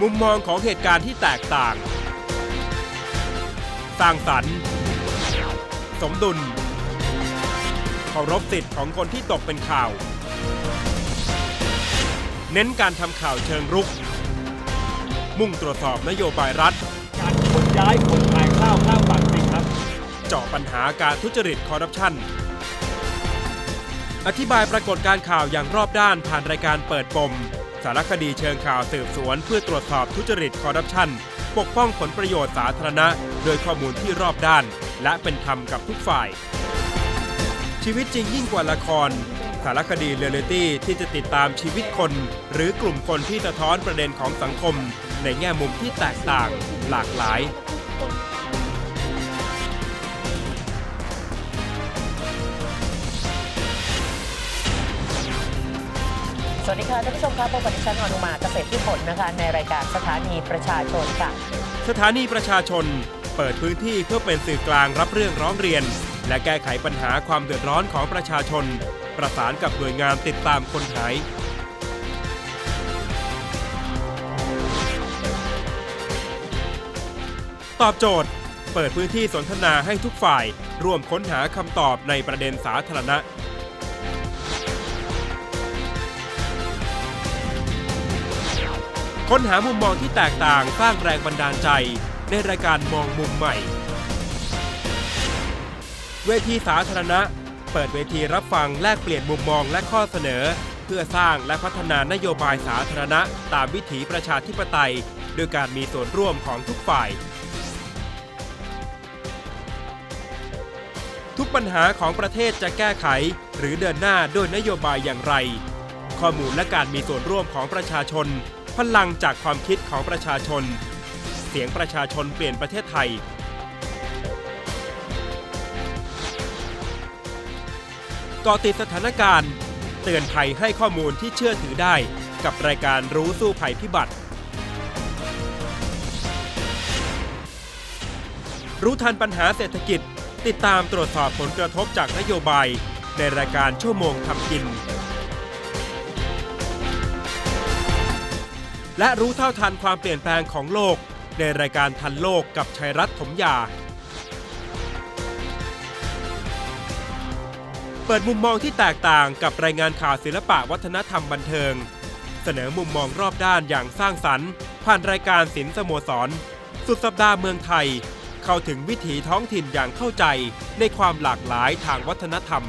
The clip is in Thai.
มุมมองของเหตุการณ์ที่แตกต่าง สร้างสรรค์ สมดุลเคารพสิทธิ์ของคนที่ตกเป็นข่าว เน้นการทำข่าวเชิงรุก มุ่งตรวจสอบนโยบายรัฐ การขนย้ายขนถ่ายข้าวข้ามฝั่งสิครับ เจาะปัญหาการทุจริตคอร์รัปชันอธิบายปรากฏการณ์ข่าวอย่างรอบด้านผ่านรายการเปิดปม สารคดีเชิงข่าวสืบสวน เพื่อตรวจสอบทุจริตคอร์รัปชัน ปกป้องผลประโยชน์สาธารณะ โดยข้อมูลที่รอบด้าน และเป็นธรรมกับทุกฝ่าย ชีวิตจริงยิ่งกว่าละคร สารคดีเรียลิตี้ที่จะติดตามชีวิตคน หรือกลุ่มคนที่สะท้อนประเด็นของสังคม ในแง่มุมที่แตกต่าง หลากหลาย สวัสดีค่ะท่านผู้ชมครับพบกับดิฉันอนุมาเกษตรที่ผลนะคะ ในรายการสถานีประชาชนค่ะ สถานีประชาชน เปิดพื้นที่เพื่อเป็นสื่อกลางรับเรื่องร้องเรียน และแก้ไขปัญหาความเดือดร้อนของประชาชน ประสานกับหน่วยงานติดตามคนหายตอบโจทย์ เปิดพื้นที่สนทนาให้ทุกฝ่าย ร่วมค้นหาคำตอบในประเด็นสาธารณะ ค้นหามุมมองที่แตกต่างสร้างแรงบันดาลใจ ในรายการมองมุมใหม่ เวทีสาธารณะ เปิดเวทีรับฟังแลกเปลี่ยนมุมมองและข้อเสนอ เพื่อสร้างและพัฒนานโยบายสาธารณะ ตามวิถีประชาธิปไตย โดยการมีส่วนร่วมของทุกฝ่าย ทุกปัญหาของประเทศจะแก้ไข หรือเดินหน้าด้วยนโยบายอย่างไร ข้อมูลและการมีส่วนร่วมของประชาชน พลังจากความคิดของประชาชน เสียงประชาชนเปลี่ยนประเทศไทย เกาะติดสถานการณ์ เตือนภัยให้ข้อมูลที่เชื่อถือได้กับรายการรู้สู้ภัยพิบัติ รู้ทันปัญหาเศรษฐกิจ ติดตามตรวจสอบผลกระทบจากนโยบาย ในรายการชั่วโมงทำกิน และรู้เท่าทันความเปลี่ยนแปลงของโลก ในรายการทันโลกกับชัยรัตน์ถมยา เปิดมุมมองที่แตกต่างกับรายงานข่าวศิลปะวัฒนธรรมบันเทิง เสนอมุมมองรอบด้านอย่างสร้างสรรค์ ผ่านรายการศิลสโมสร สุดสัปดาห์เมืองไทย เข้าถึงวิถีท้องถิ่นอย่างเข้าใจในความหลากหลายทางวัฒนธรรม